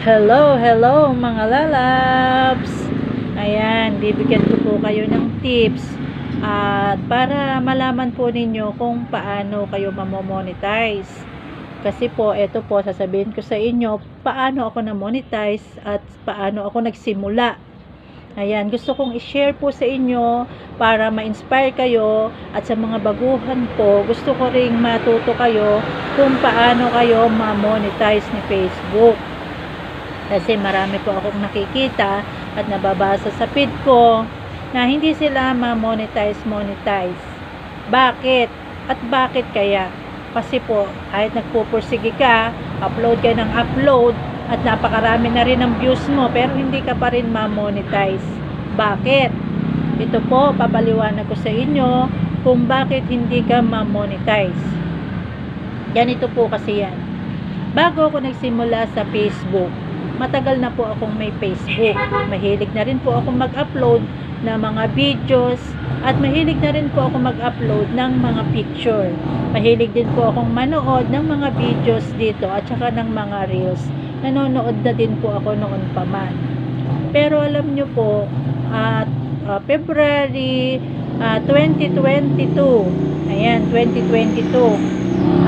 Hello, hello mga lalabs! Ayan, bibigyan ko po kayo ng tips at para malaman po ninyo kung paano kayo mamomonetize. Kasi po, ito po, sasabihin ko sa inyo paano ako na-monetize at paano ako nagsimula. Ayan, gusto kong i-share po sa inyo para ma-inspire kayo at sa mga baguhan po, gusto ko ring matuto kayo kung paano kayo ma-monetize ni Facebook. Kasi marami po akong nakikita at nababasa sa feed ko na hindi sila ma-monetize, monetize. Bakit? At bakit kaya? Kasi po, kahit nagpupursige ka, upload ka ng upload, at napakarami na rin ang views mo, pero hindi ka pa rin ma-monetize. Bakit? Ito po, papaliwanag ko sa inyo kung bakit hindi ka ma-monetize. Ganito po kasi yan. Bago ako nagsimula sa Facebook, matagal na po akong may Facebook. Mahilig na rin po ako mag-upload ng mga videos at mahilig na rin po ako mag-upload ng mga picture. Mahilig din po akong manood ng mga videos dito at saka ng mga reels. Nanonood na din po ako noon pa man. Pero alam nyo po, at uh, February uh, 2022, ayan, 2022,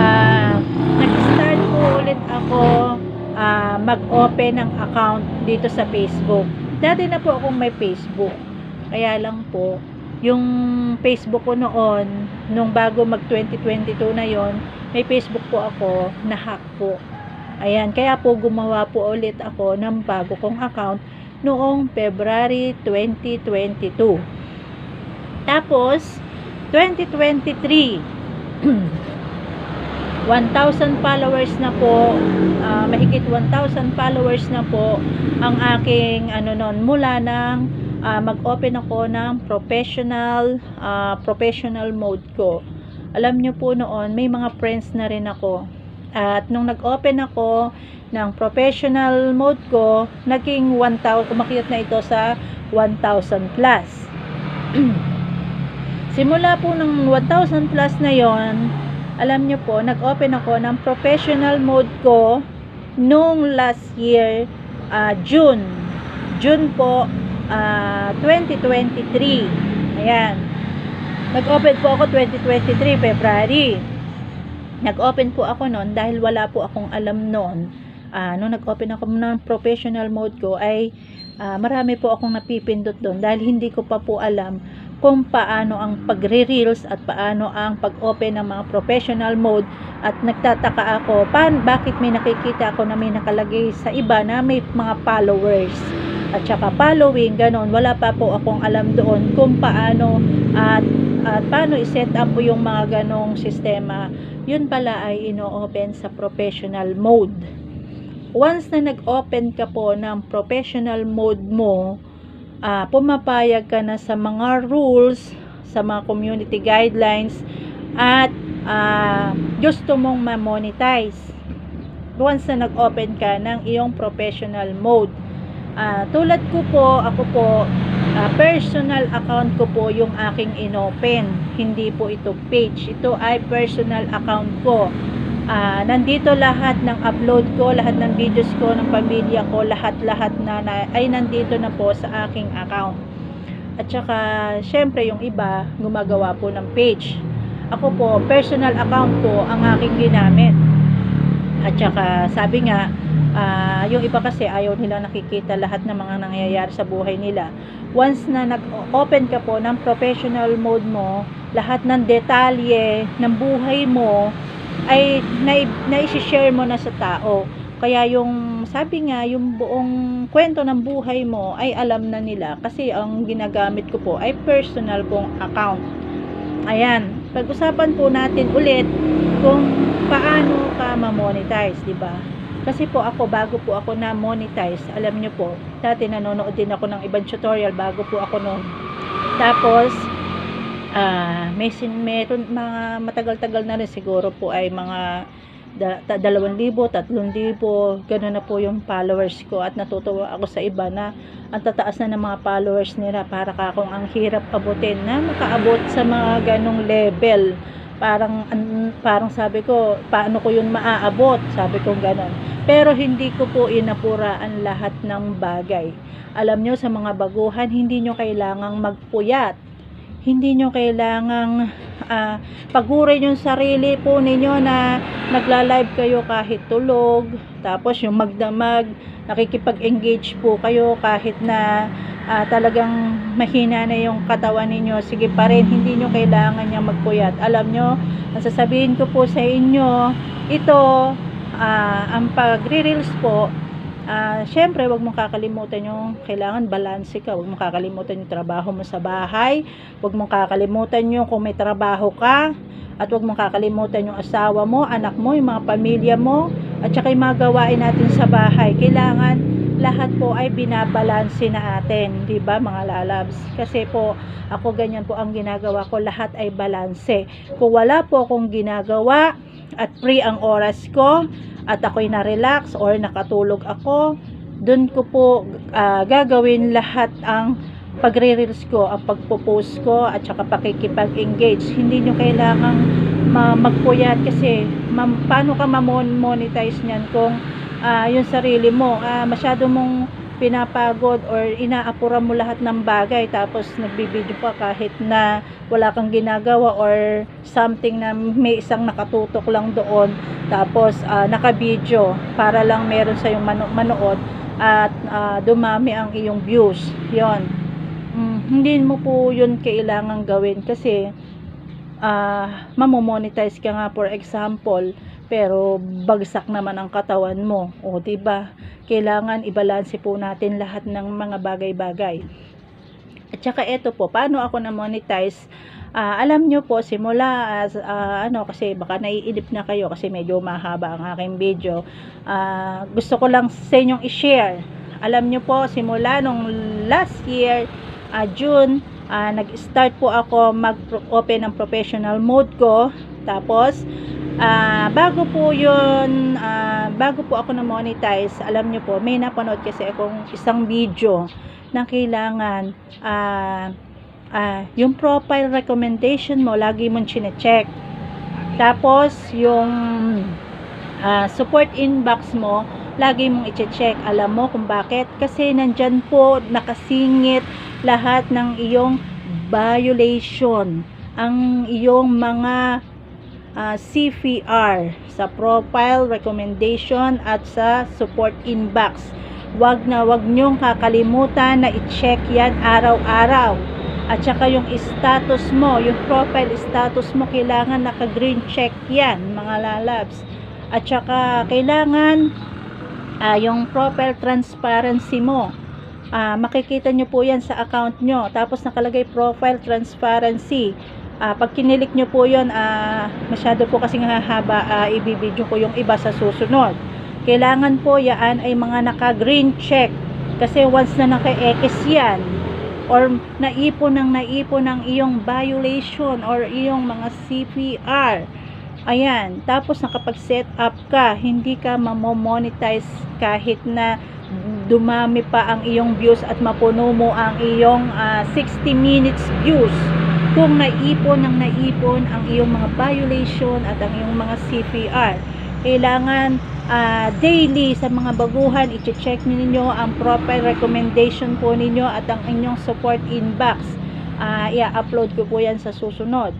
uh, nag-start po ulit ako uh, mag-open ng account dito sa Facebook. Dati na po akong may Facebook. Kaya lang po, yung Facebook ko noon, nung bago mag 2022 na yon, may Facebook po ako na hack po. Ayan, kaya po gumawa po ulit ako ng bago kong account noong February 2022. Tapos, 2023, 1,000 followers na po, uh, mahigit 1,000 followers na po ang aking ano nun, mula nang uh, mag-open ako ng professional uh, professional mode ko. Alam nyo po noon, may mga friends na rin ako. At nung nag-open ako ng professional mode ko, naging 1,000, umakyat na ito sa 1,000 plus. Simula po ng 1,000 plus na yon alam nyo po, nag-open ako ng professional mode ko nung last year, uh, June. June po, uh, 2023. Ayan. Nag-open po ako 2023, February. Nag-open po ako noon dahil wala po akong alam noon. Uh, nung nag-open ako ng professional mode ko ay uh, marami po akong napipindot doon dahil hindi ko pa po alam kung paano ang pagre-reels at paano ang pag-open ng mga professional mode. At nagtataka ako pan bakit may nakikita ako na may nakalagay sa iba na may mga followers? At saka following ganon. Wala pa po akong alam doon kung paano at at paano i-set up po yung mga ganong sistema. Yun pala ay ino-open sa professional mode. Once na nag-open ka po ng professional mode mo uh, pumapayag ka na sa mga rules, sa mga community guidelines, at uh, gusto mong ma-monetize once na nag-open ka ng iyong professional mode. Uh, tulad ko po, ako po, uh, personal account ko po yung aking inopen. Hindi po ito page. Ito ay personal account ko uh, nandito lahat ng upload ko, lahat ng videos ko ng pamilya ko, lahat-lahat na, na ay nandito na po sa aking account. At saka, syempre yung iba, gumagawa po ng page. Ako po, personal account ko ang aking ginamit. At saka, sabi nga, uh, yung iba kasi ayaw nila nakikita lahat ng mga nangyayari sa buhay nila. Once na nag-open ka po ng professional mode mo, lahat ng detalye ng buhay mo, ay na-share mo na sa tao. Kaya yung sabi nga, yung buong kwento ng buhay mo ay alam na nila kasi ang ginagamit ko po ay personal kong account. Ayan, pag-usapan po natin ulit kung paano ka ma-monetize, di ba? Kasi po ako, bago po ako na-monetize, alam nyo po, dati nanonood din ako ng ibang tutorial bago po ako noon. Tapos, uh, may sin meron mga matagal-tagal na rin siguro po ay mga da, dalawang libo, tatlong libo, gano'n na po yung followers ko at natutuwa ako sa iba na ang tataas na ng mga followers nila para ka kung ang hirap abutin na makaabot sa mga ganong level. Parang an- parang sabi ko paano ko yun maaabot? Sabi ko ganon pero hindi ko po inapuraan lahat ng bagay. Alam nyo sa mga baguhan hindi nyo kailangang magpuyat hindi nyo kailangang ah, pagurin yung sarili po ninyo na nagla-live kayo kahit tulog tapos yung magdamag nakikipag-engage po kayo kahit na ah, talagang mahina na yung katawan ninyo, sige pa rin, hindi nyo kailangan niyang magpuyat. Alam nyo, ang sasabihin ko po sa inyo, ito, ah, ang pagre-reels po, ah, syempre, wag mong kakalimutan yung kailangan balanse ka, wag mong kakalimutan yung trabaho mo sa bahay, wag mong kakalimutan yung kung may trabaho ka, at wag mong kakalimutan yung asawa mo, anak mo, yung mga pamilya mo, at saka yung mga gawain natin sa bahay. Kailangan lahat po ay binabalanse na atin, 'di ba mga lalabs? Kasi po ako ganyan po ang ginagawa ko, lahat ay balanse. Kung wala po akong ginagawa at free ang oras ko at ako'y na-relax or nakatulog ako, doon ko po ah, gagawin lahat ang pagre-reels ko, ang pagpo-post ko at saka pakikipag-engage. Hindi nyo kailangang ma- magpuyat kasi paano ka ma-monetize niyan kung ah, yung sarili mo ah, masyado mong pinapagod or inaapura mo lahat ng bagay tapos nagbibideo pa kahit na wala kang ginagawa or something na may isang nakatutok lang doon. Tapos ah, nakabideo para lang meron sa yung mano- manood at ah, dumami ang iyong views. Yon hindi mo po yun kailangan gawin kasi ah mamomonetize ka nga for example pero bagsak naman ang katawan mo. O ba kailangan ibalanse po natin lahat ng mga bagay-bagay. At saka ito po paano ako na monetize Ah, alam nyo po simula as ah, ano kasi baka naiinip na kayo kasi medyo mahaba ang aking video. Ah, gusto ko lang sa inyong i-share. Alam nyo po simula nung last year ah, June ah, nag-start po ako mag-open ng professional mode ko tapos ah, bago po yun ah, bago po ako na monetize alam nyo po may napanood kasi akong isang video na kailangan ah, ah, yung profile recommendation mo lagi mong chine-check. Tapos yung ah, support inbox mo lagi mong i-check. Alam mo kung bakit? Kasi nandyan po nakasingit lahat ng iyong violation. Ang iyong mga ah, CVR sa profile recommendation at sa support inbox wag na wag nyong kakalimutan na i-check yan araw-araw at saka yung status mo, yung profile status mo, kailangan naka-green check yan, mga lalabs. At saka kailangan ah, yung profile transparency mo. Ah, makikita nyo po yan sa account nyo. Tapos nakalagay profile transparency. Ah, pag kinilik nyo po yun, ah, masyado po kasing hahaba, ah, ibibidyo ko yung iba sa susunod. Kailangan po yan ay mga naka-green check. Kasi once na naka-X yan, or naipon ng naipon ng iyong violation or iyong mga CPR. Ayan, tapos nakapag-set up ka, hindi ka mamomonetize kahit na dumami pa ang iyong views at mapuno mo ang iyong ah, 60 minutes views. Kung naipon ng naipon ang iyong mga violation at ang iyong mga CPR. Kailangan ah, daily sa mga baguhan, i-check ninyo ang profile recommendation po ninyo at ang inyong support inbox. Ah, i-upload ko po yan sa susunod.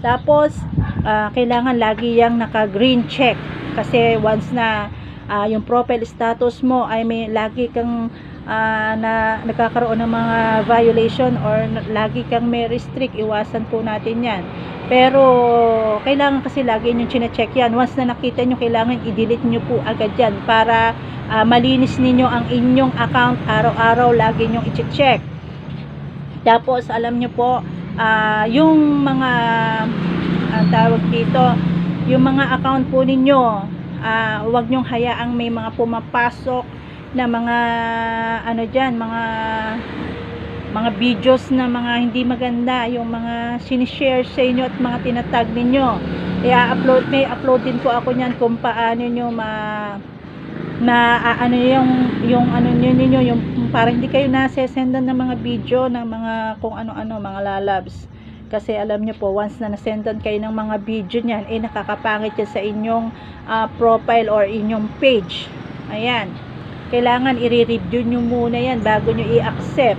Tapos, ah, kailangan lagi yang naka-green check. Kasi once na ah, yung profile status mo ay may lagi kang ah, na nagkakaroon ng mga violation or lagi kang may restrict, iwasan po natin yan. Pero, kailangan kasi lagi nyo chine-check yan. Once na nakita nyo, kailangan i-delete nyo po agad yan para ah, malinis ninyo ang inyong account araw-araw, lagi nyo i-check. Tapos, alam nyo po, ah, yung mga ah, tawag dito, yung mga account po ninyo, ah, huwag nyong hayaang may mga pumapasok na mga ano diyan, mga mga videos na mga hindi maganda, yung mga sinishare sa inyo at mga tinatag ninyo. Kaya upload may upload din po ako niyan kung paano nyo ma na ano yung yung ano nyo ninyo yung para hindi kayo nasesendan ng mga video ng mga kung ano-ano mga lalabs Kasi alam nyo po, once na nasendan kayo ng mga video niyan, eh nakakapangit yan sa inyong ah, profile or inyong page. Ayan. Kailangan i-review nyo muna yan bago nyo i-accept.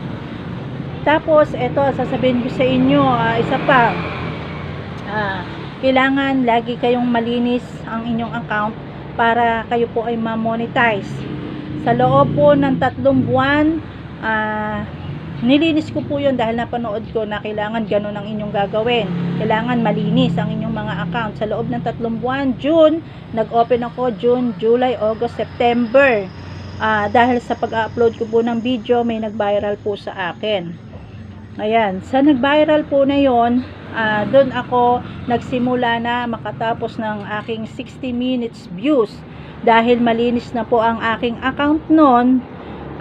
Tapos, eto, sasabihin ko sa inyo, ah, isa pa, ah, kailangan lagi kayong malinis ang inyong account para kayo po ay ma-monetize. Sa loob po ng tatlong buwan, ah, nilinis ko po yun dahil napanood ko na kailangan ganun ang inyong gagawin. Kailangan malinis ang inyong mga account. Sa loob ng tatlong buwan, June, nag-open ako June, July, August, September. Ah, dahil sa pag-upload ko po ng video, may nag-viral po sa akin. Ayan, sa nag-viral po na yon, ah, doon ako nagsimula na makatapos ng aking 60 minutes views. Dahil malinis na po ang aking account noon,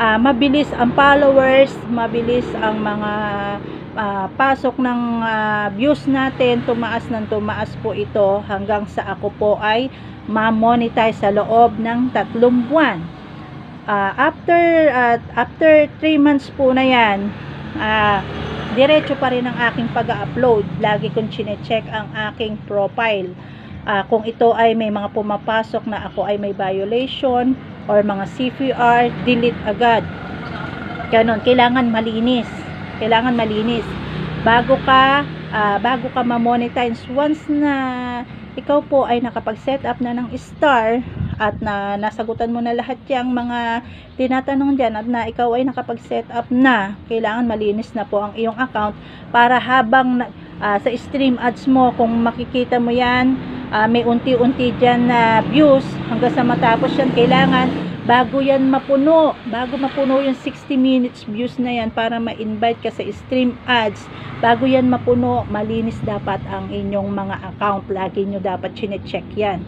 ah, mabilis ang followers, mabilis ang mga ah, pasok ng ah, views natin, tumaas ng tumaas po ito hanggang sa ako po ay ma-monetize sa loob ng tatlong buwan. Ah, after at after 3 months po na yan, ah, diretso pa rin ang aking pag-upload. Lagi kong chine-check ang aking profile. Ah, kung ito ay may mga pumapasok na ako ay may violation or mga CPR, delete agad. Ganon, kailangan malinis. Kailangan malinis. Bago ka, ah, bago ka ma-monetize, once na ikaw po ay nakapag-set up na ng star at na nasagutan mo na lahat yung mga tinatanong dyan at na ikaw ay nakapag-set up na, kailangan malinis na po ang iyong account para habang ah, sa stream ads mo, kung makikita mo yan, ah, may unti-unti dyan na views hanggang sa matapos yan, kailangan bago yan mapuno, bago mapuno yung 60 minutes views na yan para ma-invite ka sa stream ads, bago yan mapuno, malinis dapat ang inyong mga account. Lagi nyo dapat chine-check yan.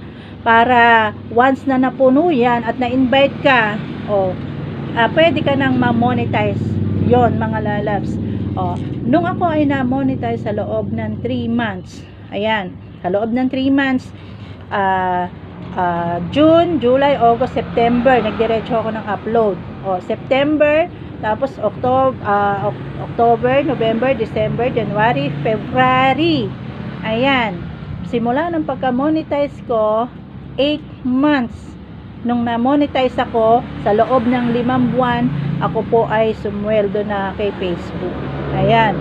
Para once na napuno yan at na-invite ka, oh, ah, pwede ka nang ma-monetize yon mga lalabs. Oh, nung ako ay na-monetize sa loob ng 3 months, ayan, sa loob ng 3 months, ah, ah, June, July, August, September, nagdiretso ako ng upload. O, September, tapos October, October, November, December, January, February. Ayan. Simula ng pagka-monetize ko, 8 months. Nung na-monetize ako, sa loob ng limang buwan, ako po ay sumweldo na kay Facebook. Ayan.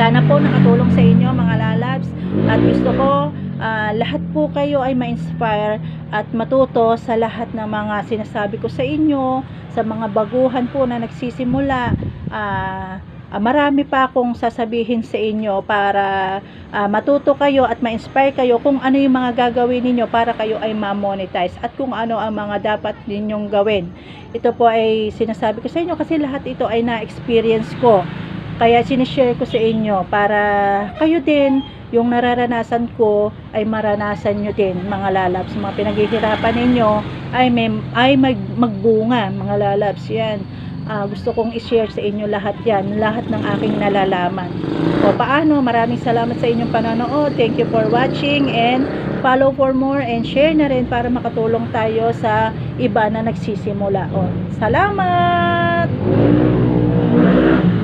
Sana po nakatulong sa inyo mga lalabs at gusto ko ah, lahat po kayo ay ma-inspire at matuto sa lahat ng mga sinasabi ko sa inyo, sa mga baguhan po na nagsisimula. Ah, ah, marami pa akong sasabihin sa inyo para ah, matuto kayo at ma-inspire kayo kung ano yung mga gagawin ninyo para kayo ay ma-monetize at kung ano ang mga dapat ninyong gawin. Ito po ay sinasabi ko sa inyo kasi lahat ito ay na-experience ko. Kaya sinishare ko sa inyo para kayo din, yung nararanasan ko ay maranasan nyo din mga lalabs. Mga pinaghihirapan ninyo ay, may, ay mag, magbunga mga lalabs. Yan. Ah, gusto kong i-share sa inyo lahat yan, lahat ng aking nalalaman. O paano, maraming salamat sa inyong panonood. Thank you for watching and follow for more and share na rin para makatulong tayo sa iba na nagsisimula. O, salamat!